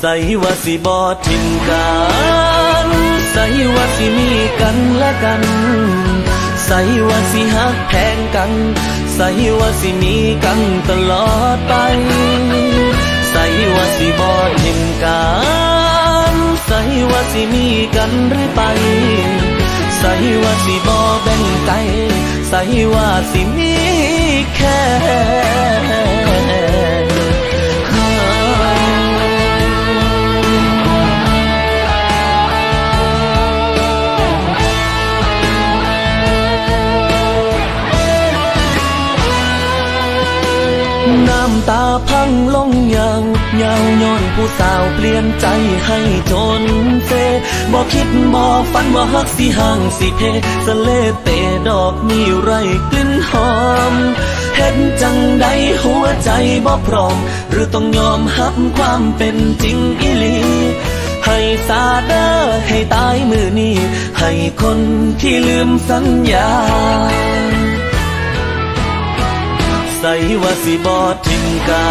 ใส่ว่าสิบอทิมกันใส่ว่าสิมีกันและกันใส่ว่าสิหักแพงกันใส่ว่าสิมีกันตลอดไปใส่ว่าสิบอทิมกันใส่ว่าสิมีกันหรือไปใส่ว่าสิบอแบ่งใจใส่ว่าสิมีแค่ ตาพังลงยาว ยาวย้อนผู้สาวเปลี่ยนใจให้จนเซบอกคิดบอฝันว่าฮักสิห่างสิเพสะเลเตดอกมีไรกลิ่นหอมเห็นจังใดหัวใจบ่พร้อม หรือต้องยอมหับความเป็นจริงอีหลีให้สาเดอให้ตายมือนี้ ให้คนที่ลืมสัญญา ส่ว่าสิบอทิมกั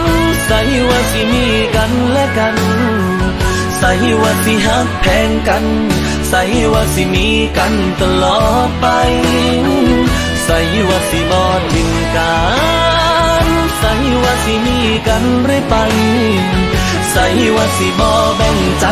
นใส่ว่าสิมีกันและกันใส่ว่าสิหักแพงกันใส่ว่าสิมีกันตลอดไปใส่ว่าสิบอทิมกันใส่ว่าสิมีกันเรื่อยไปใส่ว่าสิบอแบ่งใจ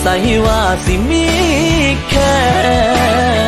ใส่ว่าสิมีแค่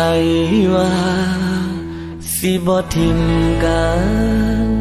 ใส่ว่า สิบ่ทิมกัน